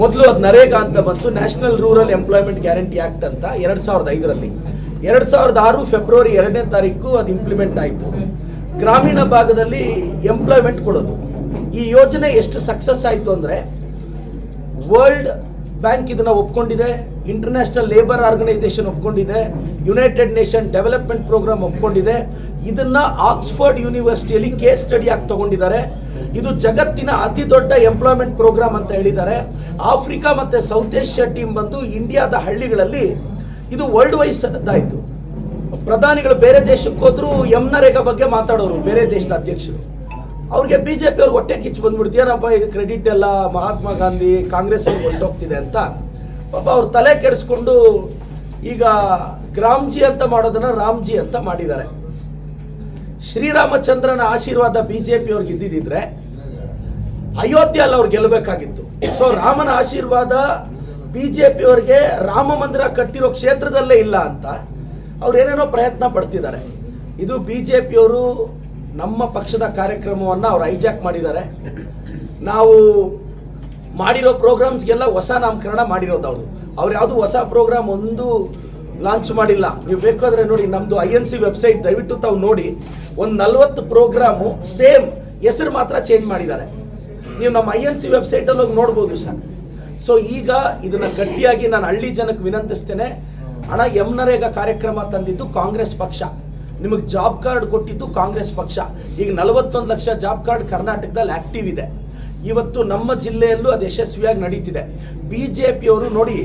ಮೊದಲು ಅದು ನರೇಗಾ ಅಂತ ಬಂತು. National rural employment guarantee act ಅಂತ ಎರಡ್ ಸಾವಿರದ ಐದರಲ್ಲಿ. ಎರಡ್ ಸಾವಿರದ ಆರು ಫೆಬ್ರವರಿ ಎರಡನೇ ತಾರೀಕು ಅದು ಇಂಪ್ಲಿಮೆಂಟ್ ಆಯಿತು. ಗ್ರಾಮೀಣ ಭಾಗದಲ್ಲಿ ಎಂಪ್ಲಾಯ್ಮೆಂಟ್ ಕೊಡೋದು. ಈ ಯೋಜನೆ ಎಷ್ಟು ಸಕ್ಸಸ್ ಆಯಿತು ಅಂದರೆ ವರ್ಲ್ಡ್ ಬ್ಯಾಂಕ್ ಇದನ್ನು ಒಪ್ಕೊಂಡಿದೆ. ಇಂಟರ್ನ್ಯಾಷನಲ್ ಲೇಬರ್ ಆರ್ಗನೈಸೇಷನ್ ಒಪ್ಕೊಂಡಿದೆ ಯುನೈಟೆಡ್ ನೇಷನ್ ಡೆವಲಪ್ಮೆಂಟ್ ಪ್ರೋಗ್ರಾಮ್ ಒಪ್ಕೊಂಡಿದೆ. ಇದನ್ನ ಆಕ್ಸ್ಫರ್ಡ್ ಯೂನಿವರ್ಸಿಟಿಯಲ್ಲಿ ಕೇಸ್ ಸ್ಟಡಿ ಆಗಿ ತಗೊಂಡಿದ್ದಾರೆ. ಇದು ಜಗತ್ತಿನ ಅತಿ ದೊಡ್ಡ ಎಂಪ್ಲಾಯ್ಮೆಂಟ್ ಪ್ರೋಗ್ರಾಮ್ ಅಂತ ಹೇಳಿದ್ದಾರೆ. ಆಫ್ರಿಕಾ ಮತ್ತೆ ಸೌತ್ ಏಷ್ಯಾ ಟೀಮ್ ಬಂದು ಇಂಡಿಯಾದ ಹಳ್ಳಿಗಳಲ್ಲಿ ಇದು ವರ್ಲ್ಡ್ ವೈಸ್ ಅದಾಯಿತು ಪ್ರಧಾನಿಗಳು ಬೇರೆ ದೇಶಕ್ಕೆ ಹೋದ್ರು ಯಮ್ನರೇಗಾ ಬಗ್ಗೆ ಮಾತಾಡೋರು, ಬೇರೆ ದೇಶದ ಅಧ್ಯಕ್ಷರು. ಅವ್ರಿಗೆ ಬಿಜೆಪಿ ಅವ್ರಿಗೆ ಹೊಟ್ಟೆ ಕಿಚ್ಚು ಬಂದ್ಬಿಡ್ತು ಏನಪ್ಪ ಇದು ಕ್ರೆಡಿಟ್ ಎಲ್ಲ ಮಹಾತ್ಮ ಗಾಂಧಿ, ಕಾಂಗ್ರೆಸ್ ಹೊರಟೋಗ್ತಿದೆ ಅಂತ. ಪಾಪ ಅವ್ರು ತಲೆ ಕೆಡಿಸ್ಕೊಂಡು ಈಗ ಗ್ರಾಮ್ಜಿ ಅಂತ ಮಾಡೋದನ್ನ ರಾಮ್ಜಿ ಅಂತ ಮಾಡಿದ್ದಾರೆ. ಶ್ರೀರಾಮಚಂದ್ರನ ಆಶೀರ್ವಾದ ಬಿಜೆಪಿ ಅವ್ರಿಗೆ ಇದ್ದಿದ್ರೆ ಅಯೋಧ್ಯೆ ಅಲ್ಲಿ ಅವ್ರು ಗೆಲ್ಲಬೇಕಾಗಿತ್ತು. ಸೊ ರಾಮನ ಆಶೀರ್ವಾದ ಬಿಜೆಪಿ ಅವ್ರಿಗೆ ರಾಮ ಮಂದಿರ ಕಟ್ಟಿರೋ ಕ್ಷೇತ್ರದಲ್ಲೇ ಇಲ್ಲ ಅಂತ ಅವ್ರು ಏನೇನೋ ಪ್ರಯತ್ನ ಪಡ್ತಿದ್ದಾರೆ. ಇದು ಬಿಜೆಪಿಯವರು ನಮ್ಮ ಪಕ್ಷದ ಕಾರ್ಯಕ್ರಮವನ್ನು ಅವ್ರು ಹೈಜಾಕ್ ಮಾಡಿದ್ದಾರೆ. ನಾವು ಮಾಡಿರೋ ಪ್ರೋಗ್ರಾಮ್ಸ್ಗೆಲ್ಲ ಹೊಸ ನಾಮಕರಣ ಮಾಡಿರೋದು ಅವರು. ಅವ್ರು ಯಾವುದು ಹೊಸ ಪ್ರೋಗ್ರಾಮ್ ಒಂದು ಲಾಂಚ್ ಮಾಡಿಲ್ಲ. ನೀವು ಬೇಕಾದ್ರೆ ನೋಡಿ ನಮ್ಮದು ಐ ಎನ್ ಸಿ ವೆಬ್ಸೈಟ್ ದಯವಿಟ್ಟು ತಾವು ನೋಡಿ. ಒಂದು ನಲ್ವತ್ತು ಪ್ರೋಗ್ರಾಮು ಸೇಮ್ ಹೆಸರು ಮಾತ್ರ ಚೇಂಜ್ ಮಾಡಿದ್ದಾರೆ. ನೀವು ನಮ್ಮ ಐ ಎನ್ ಸಿ ವೆಬ್ಸೈಟಲ್ಲಿ ಹೋಗಿ ನೋಡ್ಬೋದು ಸರ್. ಸೊ ಈಗ ಇದನ್ನ ಗಟ್ಟಿಯಾಗಿ ನಾನು ಹಳ್ಳಿ ಜನಕ್ಕೆ ವಿನಂತಿಸ್ತೇನೆ. ಹಣ ಯಮ್ನರೇಗಾ ಕಾರ್ಯಕ್ರಮ ತಂದಿದ್ದು ಕಾಂಗ್ರೆಸ್ ಪಕ್ಷ. ನಿಮಗೆ ಜಾಬ್ ಕಾರ್ಡ್ ಕೊಟ್ಟಿದ್ದು ಕಾಂಗ್ರೆಸ್ ಪಕ್ಷ. ಈಗ ನಲವತ್ತೊಂದು ಲಕ್ಷ ಜಾಬ್ ಕಾರ್ಡ್ ಕರ್ನಾಟಕದಲ್ಲಿ ಆಕ್ಟಿವ್ ಇದೆ. ಇವತ್ತು ನಮ್ಮ ಜಿಲ್ಲೆಯಲ್ಲೂ ಅದು ಯಶಸ್ವಿಯಾಗಿ ನಡೀತಿದೆ. ಬಿ ಜೆ ಪಿಯವರು ನೋಡಿ,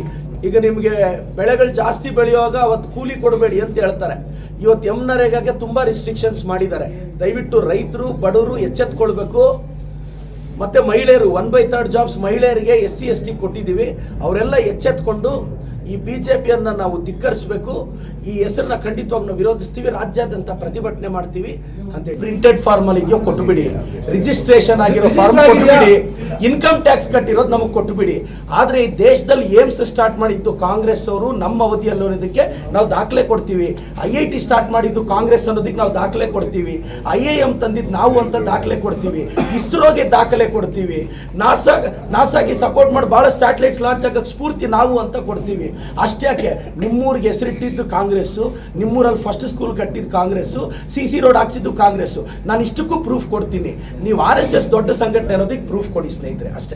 ಈಗ ನಿಮಗೆ ಬೆಳೆಗಳು ಜಾಸ್ತಿ ಬೆಳೆಯುವಾಗ ಅವತ್ತು ಕೂಲಿ ಕೊಡಬೇಡಿ ಅಂತ ಹೇಳ್ತಾರೆ. ಇವತ್ತು ಯಮ್ನರೇಗಾಗೆ ತುಂಬ ರಿಸ್ಟ್ರಿಕ್ಷನ್ಸ್ ಮಾಡಿದ್ದಾರೆ. ದಯವಿಟ್ಟು ರೈತರು, ಬಡವರು ಎಚ್ಚೆತ್ಕೊಳ್ಬೇಕು. ಮತ್ತು ಮಹಿಳೆಯರು ಒನ್ ಬೈ ತರ್ಡ್ ಜಾಬ್ಸ್ ಮಹಿಳೆಯರಿಗೆ ಎಸ್ ಸಿ ಎಸ್ ಟಿ ಕೊಟ್ಟಿದ್ದೀವಿ. ಅವರೆಲ್ಲ ಎಚ್ಚೆತ್ಕೊಂಡು ಈ ಬಿ ಜೆ ಪಿಯನ್ನು ನಾವು ಧಿಕ್ಕರಿಸಬೇಕು ಈ ಹೆಸರನ್ನ ಖಂಡಿತವಾಗಿ ನಾವು ವಿರೋಧಿಸ್ತೀವಿ ರಾಜ್ಯಾದ್ಯಂತ ಪ್ರತಿಭಟನೆ ಮಾಡ್ತೀವಿ ಅಂತ ಪ್ರಿಂಟೆಡ್ ಫಾರ್ಮ್ ಅಲ್ಲಿ ಇದೆಯೋ ಕೊಟ್ಟುಬಿಡಿ ರಿಜಿಸ್ಟ್ರೇಷನ್ ಆಗಿರೋ ಫಾರ್ಮ್ ಕೊಟ್ಟುಬಿಡಿ ಇನ್ಕಮ್ ಟ್ಯಾಕ್ಸ್ ಕಟ್ಟಿರೋದು ನಮಗೆ ಕೊಟ್ಟುಬಿಡಿ ಆದ್ರೆ ಈ ದೇಶದಲ್ಲಿ ಏಮ್ಸ್ ಸ್ಟಾರ್ಟ್ ಮಾಡಿದ್ದು ಕಾಂಗ್ರೆಸ್ ಅವರು, ನಮ್ಮ ಅವಧಿಯಲ್ಲಿ ಅನ್ನೋದಕ್ಕೆ ನಾವು ದಾಖಲೆ ಕೊಡ್ತೀವಿ. ಐ ಐ ಟಿ ಸ್ಟಾರ್ಟ್ ಮಾಡಿದ್ದು ಕಾಂಗ್ರೆಸ್ ಅನ್ನೋದಕ್ಕೆ ನಾವು ದಾಖಲೆ ಕೊಡ್ತೀವಿ. ಐ ಐ ಎಂ ತಂದಿದ್ದು ನಾವು ಅಂತ ದಾಖಲೆ ಕೊಡ್ತೀವಿ. ಇಸ್ರೋಗೆ ದಾಖಲೆ ಕೊಡ್ತೀವಿ. ನಾಸಾ, ನಾಸಾಗೆ ಸಪೋರ್ಟ್ ಮಾಡಿ ಬಹಳ ಸ್ಯಾಟಲೈಟ್ಸ್ ಲಾಂಚ್ ಆಗಕ್ಕೆ ಸ್ಫೂರ್ತಿ ನಾವು ಅಂತ ಕೊಡ್ತೀವಿ. ಅಷ್ಟ್ಯಾಕೆ? ನಿಮ್ಮೂರಿಗೆ ಹೆಸರಿಟ್ಟಿದ್ದು ಕಾಂಗ್ರೆಸ್ಸು, ನಿಮ್ಮೂರಲ್ಲಿ ಫಸ್ಟ್ ಸ್ಕೂಲ್ ಕಟ್ಟಿದ್ದು ಕಾಂಗ್ರೆಸ್ಸು, ಸಿ ಸಿ ರೋಡ್ ಹಾಕ್ಸಿದ್ದು ಕಾಂಗ್ರೆಸ್ಸು. ನಾನು ಇಷ್ಟಕ್ಕೂ ಪ್ರೂಫ್ ಕೊಡ್ತೀನಿ. ನೀವು ಆರ್ ಎಸ್ ಎಸ್ ದೊಡ್ಡ ಸಂಘಟನೆ ಅನ್ನೋದಕ್ಕೆ ಪ್ರೂಫ್ ಕೊಡಿ ಸ್ನೇಹಿತರೆ ಅಷ್ಟೇ.